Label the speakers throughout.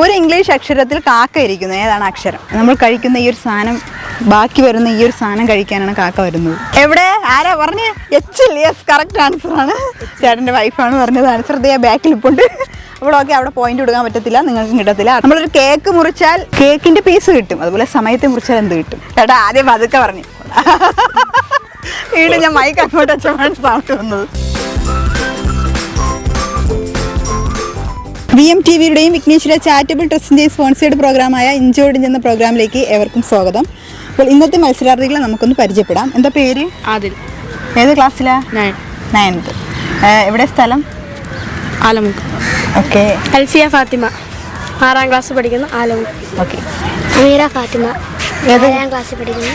Speaker 1: ഒരു ഇംഗ്ലീഷ് അക്ഷരത്തിൽ കാക്ക ഇരിക്കുന്നത്. ഏതാണ് അക്ഷരം? നമ്മൾ കഴിക്കുന്ന ഈ ഒരു സാധനം ബാക്കി വരുന്ന ഈ ഒരു സാധനം കഴിക്കാനാണ് കാക്ക വരുന്നത്. എവിടെ? ആരാ? പറഞ്ഞ്. എച്ച് യെസ് കറക്റ്റ് ആൻസർ ആണ്. ചേട്ടന്റെ വൈഫാണ് പറഞ്ഞത്. ആൻസർ ചെയ്യാൻ ബാക്കിൽ ഇപ്പുണ്ട്. അപ്പോൾ അവിടെ പോയിന്റ് കൊടുക്കാൻ പറ്റത്തില്ല. നിങ്ങൾക്ക് കിട്ടത്തില്ല. നമ്മളൊരു കേക്ക് മുറിച്ചാൽ കേക്കിന്റെ പീസ് കിട്ടും. അതുപോലെ സമയത്തെ മുറിച്ചാൽ എന്ത് കിട്ടും? ചേട്ടാ ആദ്യം പതുക്കെ പറഞ്ഞു. വീണ്ടും ഞാൻ മൈക്ക് അങ്ങോട്ട് വെച്ചപ്പോഴാണ് സൗണ്ട് വന്നത്. വി എം ടി വിയുടെയും വിഘ്നേശ്വര ചാരിറ്റബിൾ ട്രസ്റ്റിന്റെയും സ്പോൺസേഡ് പ്രോഗ്രാമായ ഇഞ്ചോടിഞ്ച് എന്ന പ്രോഗ്രാമിലേക്ക് ഏവർക്കും സ്വാഗതം. അപ്പോൾ ഇന്നത്തെ മത്സരാർത്ഥികളെ നമുക്കൊന്ന് പരിചയപ്പെടാം. എന്താ പേര്?
Speaker 2: ആദിൽ.
Speaker 1: ഏത് ക്ലാസ്സിലാ?
Speaker 2: നയൻ.
Speaker 1: നയൻത്ത് എവിടെ സ്ഥലം?
Speaker 2: ആലമുക്ക്.
Speaker 1: ഓക്കെ.
Speaker 2: അൽഫിയ ഫാത്തിമ. ആറാം ക്ലാസ് പഠിക്കുന്നു ആലമുക്ക്.
Speaker 1: ഓക്കെ.
Speaker 3: അമീറ ഫാത്തിമ.
Speaker 1: ഏത്?
Speaker 3: ഏഴാം ക്ലാസ് പഠിക്കുന്നു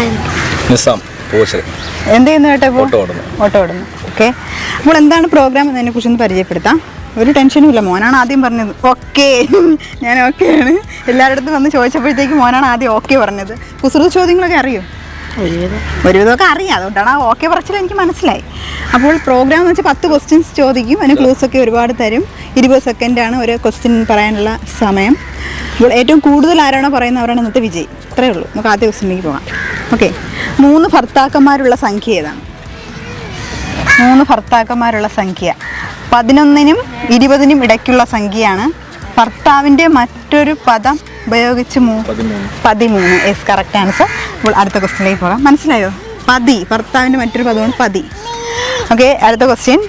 Speaker 3: ആലമുക്ക്.
Speaker 4: നിസാം
Speaker 1: എന്ത് ചെയ്യുന്നു കേട്ടോ
Speaker 4: ഓട്ടോ ഓടുന്നു.
Speaker 1: ഓട്ടോ ഓടുന്നു. ഓക്കെ. അപ്പോൾ എന്താണ് പ്രോഗ്രാം എന്നതിനെ കുറിച്ചൊന്ന് പരിചയപ്പെടുത്താം. ഒരു ടെൻഷനും ഇല്ല. മോനാണ് ആദ്യം പറഞ്ഞത്. ഓക്കെ. ഞാൻ ഓക്കെയാണ് എല്ലാവരുടെ വന്ന് ചോദിച്ചപ്പോഴത്തേക്ക് മോനാണ് ആദ്യം ഓക്കെ പറഞ്ഞത്. കുസൃത ചോദ്യങ്ങളൊക്കെ അറിയോ? ഒരുവിധമൊക്കെ അറിയാം. അതുകൊണ്ടാണ് ആ ഓക്കെ പറച്ചിൽ എനിക്ക് മനസ്സിലായി. അപ്പോൾ പ്രോഗ്രാം എന്ന് വെച്ചാൽ പത്ത് ക്വസ്റ്റ്യൻസ് ചോദിക്കും. അതിന് ക്ലൂസ് ഒക്കെ ഒരുപാട് തരും. ഇരുപത് സെക്കൻഡാണ് ഒരു ക്വസ്റ്റ്യൻ പറയാനുള്ള സമയം. അപ്പോൾ ഏറ്റവും കൂടുതൽ ആരാണോ പറയുന്നവരാണ് ഇന്നത്തെ വിജയ്. ഇത്രയേ ഉള്ളൂ. നമുക്ക് ആദ്യ ക്വസ്റ്റ്യനിലേക്ക് പോകാം. ഓക്കെ മൂന്ന് ഭർത്താക്കന്മാരുള്ള സംഖ്യ ഏതാണ്? മൂന്ന് ഭർത്താക്കന്മാരുള്ള സംഖ്യ. പതിനൊന്നിനും ഇരുപതിനും ഇടയ്ക്കുള്ള സംഖ്യയാണ്. ഭർത്താവിന്റെ മറ്റൊരു പദം ഉപയോഗിച്ച് മൂ പതിമൂന്ന്. എസ് കറക്റ്റ് ആൻസർ അപ്പോൾ അടുത്ത ക്വസ്റ്റ്യനിലേക്ക് പോകാം. മനസ്സിലായോ? പതി. ഭർത്താവിന്റെ മറ്റൊരു പദമാണ് പതി. ഓക്കെ അടുത്ത ക്വസ്റ്റ്യൻ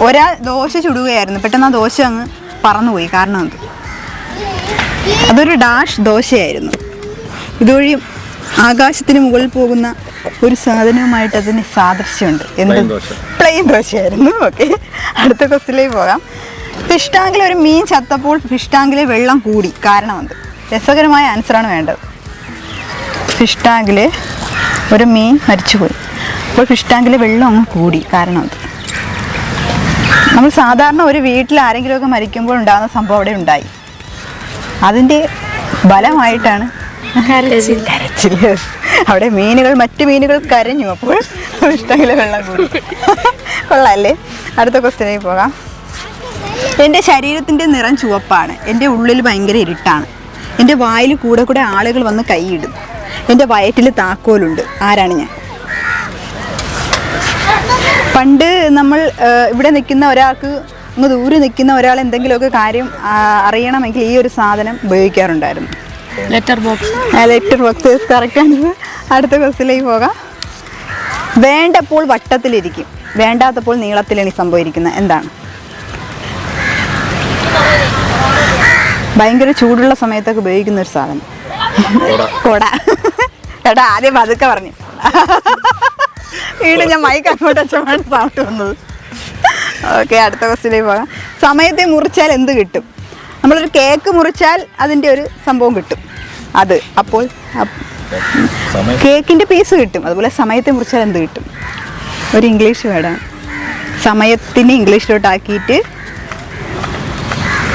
Speaker 1: ഒരാൾ ദോശ ചുടുകയായിരുന്നു. പെട്ടെന്ന് ആ ദോശ അങ്ങ് പറന്നുപോയി. കാരണം എന്ത്? അതൊരു ഡാഷ് ദോശയായിരുന്നു. ഇതുവഴി ആകാശത്തിന് മുകളിൽ പോകുന്ന ഒരു സാധനവുമായിട്ട് അതിന് സാദൃശ്യമുണ്ട്. എന്ത്? പ്ലെയിൻ ദോശയായിരുന്നു. ഓക്കെ. അടുത്ത ക്വസ്റ്റിലേക്ക് പോകാം. ഫിഷ് ടാങ്കിൽ ഒരു മീൻ ചത്തപ്പോൾ ഫിഷ് ടാങ്കിലെ വെള്ളം കൂടി. കാരണം എന്ത് രസകരമായ ആൻസറാണ് വേണ്ടത്. ഫിഷ് ടാങ്കിൽ ഒരു മീൻ മരിച്ചുപോയി. അപ്പോൾ ഫിഷ് ടാങ്കിലെ വെള്ളം അങ്ങ് കൂടി. കാരണം എന്ത് നമ്മൾ സാധാരണ ഒരു വീട്ടിൽ ആരെങ്കിലുമൊക്കെ മരിക്കുമ്പോൾ ഉണ്ടാകുന്ന സംഭവം അവിടെ ഉണ്ടായി. അതിന്റെ ബലമായിട്ടാണ് കരച്ചിൽ. yes. അവിടെ മീനുകൾ മറ്റു മീനുകൾ കരഞ്ഞു. അപ്പോൾ ഇഷ്ടമില്ല വെള്ളം കൂടി. കൊള്ളാല്ലേ? അടുത്ത ക്വസ്റ്റ്യനിലേക്ക് പോകാം. എന്റെ ശരീരത്തിന്റെ നിറം ചുവപ്പാണ്. എന്റെ ഉള്ളിൽ ഭയങ്കര ഇരുട്ടാണ്. എന്റെ വായിൽ കൂടെ കൂടെ ആളുകൾ വന്ന് കൈയിടും. എന്റെ വയറ്റിൽ താക്കോലുണ്ട്. ആരാണ് ഞാൻ? പണ്ട് നമ്മൾ ഇവിടെ നിൽക്കുന്ന ഒരാൾക്ക് ഇങ്ങ് ദൂരെ നിൽക്കുന്ന ഒരാൾ എന്തെങ്കിലുമൊക്കെ കാര്യം അറിയണമെങ്കിൽ ഈ ഒരു സാധനം ഉപയോഗിക്കാറുണ്ടായിരുന്നു.
Speaker 2: ലെറ്റർ ബോക്സ്
Speaker 1: ലെറ്റർ ബോക്സ് കറക്റ്റാണ് അടുത്ത ക്വസ്റ്റിലേക്ക് പോകാം. വേണ്ടപ്പോൾ വട്ടത്തിലിരിക്കും. വേണ്ടാത്തപ്പോൾ നീളത്തിലാണ് ഈ സംഭവിക്കുന്നത് എന്താണ്? ഭയങ്കര ചൂടുള്ള സമയത്തൊക്കെ ഉപയോഗിക്കുന്ന ഒരു സാധനം. കൊട. ചേട്ടാ ആദ്യം പതുക്കെ പറഞ്ഞു. വീണ്ടും ഞാൻ മൈക്ക് അങ്ങോട്ട് വെച്ചപ്പോഴാണ് സൗണ്ട് വന്നത്. ഓക്കെ അടുത്ത ക്വസ്റ്റിലേക്ക് പോകാം. സമയത്തെ മുറിച്ചാൽ എന്ത് കിട്ടും? നമ്മളൊരു കേക്ക് മുറിച്ചാൽ അതിന്റെ ഒരു സംഭവം കിട്ടും. അത്. അപ്പോൾ അപ്പ് കേക്കിന്റെ പീസ് കിട്ടും. അതുപോലെ സമയത്തെ മുറിച്ചാൽ എന്ത് കിട്ടും? ഒരു ഇംഗ്ലീഷ് വേർഡാണ് സമയത്തിന് ഇംഗ്ലീഷിലോട്ടാക്കിയിട്ട്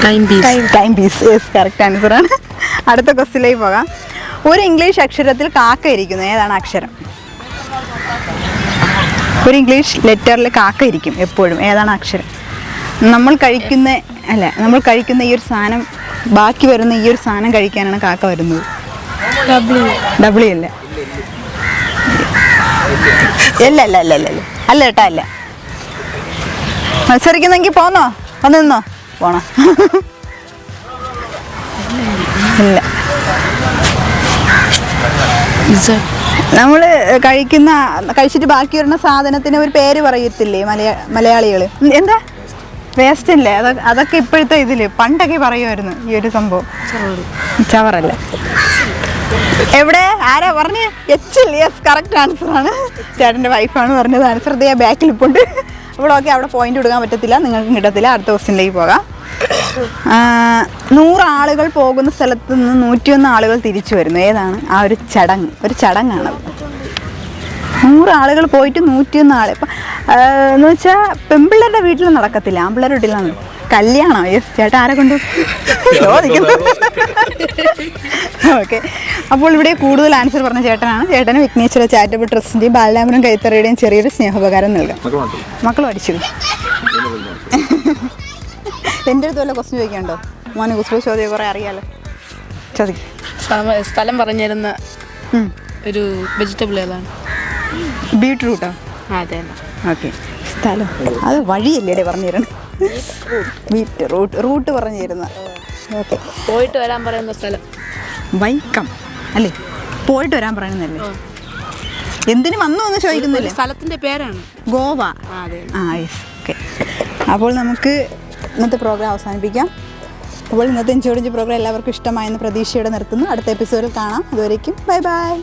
Speaker 2: time piece
Speaker 1: time piece yes correct ആൻസറാണ് അടുത്ത ക്വസ്റ്റിലേക്ക് പോകാം. ഒരു ഇംഗ്ലീഷ് അക്ഷരത്തിൽ കാക്ക ഇരിക്കുന്നു. ഏതാണ് അക്ഷരം? ഒരു ഇംഗ്ലീഷ് ലെറ്ററിൽ കാക്ക ഇരിക്കും എപ്പോഴും. ഏതാണ് അക്ഷരം? നമ്മൾ കഴിക്കുന്ന അല്ല നമ്മൾ കഴിക്കുന്ന ഈ ഒരു സാധനം ബാക്കി വരുന്ന ഈ ഒരു സാധനം കഴിക്കാനാണ് കാക്ക വരുന്നത്. ഡബ്ല്യു അല്ല അല്ല അല്ല അല്ല അല്ല അല്ല ഏട്ടാ അല്ല മത്സരിക്കുന്നെങ്കിൽ പോന്നോ? വന്ന് നിന്നോ? പോണോ? ഇല്ല. നമ്മൾ കഴിക്കുന്ന കഴിച്ചിട്ട് ബാക്കി വരുന്ന സാധനത്തിന് ഒരു പേര് പറയത്തില്ലേ മലയാ മലയാളികൾ എന്താ? വേസ്റ്റ് ഇല്ലേ? അതൊക്കെ അതൊക്കെ ഇപ്പോഴത്തെ ഇതിൽ പണ്ടൊക്കെ പറയുമായിരുന്നു ഈ ഒരു സംഭവം. ചവറല്ല? എവിടെ? ആരാ? പറഞ്ഞ്. എച്ച് യെസ് കറക്റ്റ് ആൻസർ ആണ്. ചേട്ടന്റെ വൈഫാണ് പറഞ്ഞത്. ആൻസർ ചെയ്യാൻ ബാക്കിൽ ഇപ്പോണ്ട്. അപ്പോൾ ഓക്കെ അവിടെ പോയിന്റ് കൊടുക്കാൻ പറ്റത്തില്ല. നിങ്ങൾക്ക് കിട്ടത്തില്ല. അടുത്ത ക്വസ്റ്റിനിലേക്ക് പോകാം. നൂറ് ആളുകൾ പോകുന്ന സ്ഥലത്ത് നിന്ന് നൂറ്റിയൊന്ന് ആളുകൾ തിരിച്ചു വരുന്നു. ഏതാണ്? ആ ഒരു ചടങ്ങ്. ഒരു ചടങ്ങാണത്. നൂറ് ആളുകൾ പോയിട്ട് നൂറ്റിയൊന്ന് ആൾ ഇപ്പം എന്ന് വെച്ചാൽ പെൺപിള്ളേരുടെ വീട്ടിൽ നടക്കത്തില്ല ആൺപിള്ളേരുടെ വീട്ടിലാണ് കല്യാണം. യെസ് ചേട്ടാ ആരെ കൊണ്ട്? ചോദിക്കുന്നു. ഓക്കെ. അപ്പോൾ ഇവിടെ കൂടുതൽ ആൻസർ പറഞ്ഞ ചേട്ടനാണ്. ചേട്ടന് വിഘ്നേശ്വര ചാരിറ്റബിൾ ട്രസ്റ്റിന്റെയും ബാലരാമനും കൈത്തറയുടെയും ചെറിയൊരു സ്നേഹോപകാരം നൽകാം.
Speaker 4: മക്കൾ
Speaker 1: അടിച്ചു പഠിച്ചു. എന്റെ അടുത്ത് വല്ല ക്വസ്റ്റ്യൻ ചോദിക്കാനുണ്ടോ? മോനെ കുസൃതി ചോദ്യം കുറേ അറിയാലോ. ചോദിക്കും.
Speaker 5: സ്ഥലം പറഞ്ഞിരുന്ന ഒരു വെജിറ്റബിൾ ഏതാണ്?
Speaker 1: ബീട്രൂട്ടോ?
Speaker 5: അതെ
Speaker 1: ഓക്കെ. സ്ഥലം. അത് വഴിയല്ലേ പറഞ്ഞു തരണം ബീറ്റ് റൂട്ട് റൂട്ട് പറഞ്ഞു തരുന്ന ഓക്കെ.
Speaker 5: പോയിട്ട് വരാൻ പറയുന്ന സ്ഥലം.
Speaker 1: വൈക്കം. അല്ലേ? പോയിട്ട് വരാൻ പറയുന്നല്ലേ എന്തിനു വന്നു എന്ന് ചോദിക്കുന്നില്ലേ?
Speaker 5: സ്ഥലത്തിന്റെ പേരാണ്.
Speaker 1: ഗോവ.
Speaker 5: ആ,
Speaker 1: ഓക്കെ. അപ്പോൾ നമുക്ക് ഇന്നത്തെ പ്രോഗ്രാം അവസാനിപ്പിക്കാം. അപ്പോൾ ഇന്നത്തെ ഇഞ്ചോടിഞ്ച് പ്രോഗ്രാം എല്ലാവർക്കും ഇഷ്ടമായെന്ന് പ്രതീക്ഷയോടെ നിർത്തുന്നു. അടുത്ത എപ്പിസോഡിൽ കാണാം. അതുവരേക്കും ബൈ ബൈ.